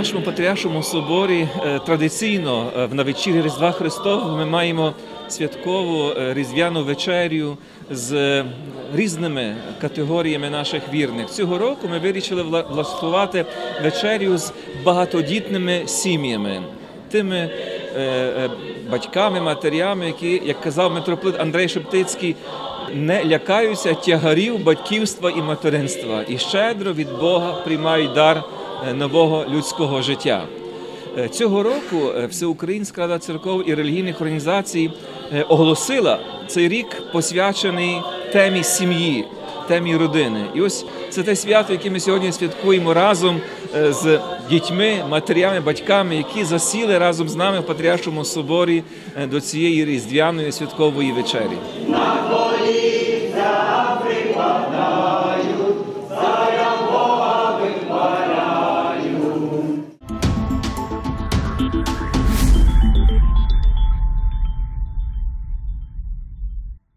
нашому Патріаршому соборі е, традиційно е, на вечірі Різдва Христового ми маємо святкову е, різдвяну вечерю з різними категоріями наших вірних. Цього року ми вирішили вла- влаштувати вечерю з багатодітними сім'ями, тими батьками, матерями, які, як казав митрополит Андрей Шептицький, не лякаються тягарів батьківства і материнства і щедро від Бога приймають дар нового людського життя. Е, Цього року е, Всеукраїнська рада церков і релігійних організацій е, оголосила цей рік посвячений темі сім'ї, темі родини. І ось це те свято, яке ми сьогодні святкуємо разом е, з дітьми, матерями, батьками, які засіли разом з нами в Патріаршому соборі е, до цієї різдвяної святкової вечері.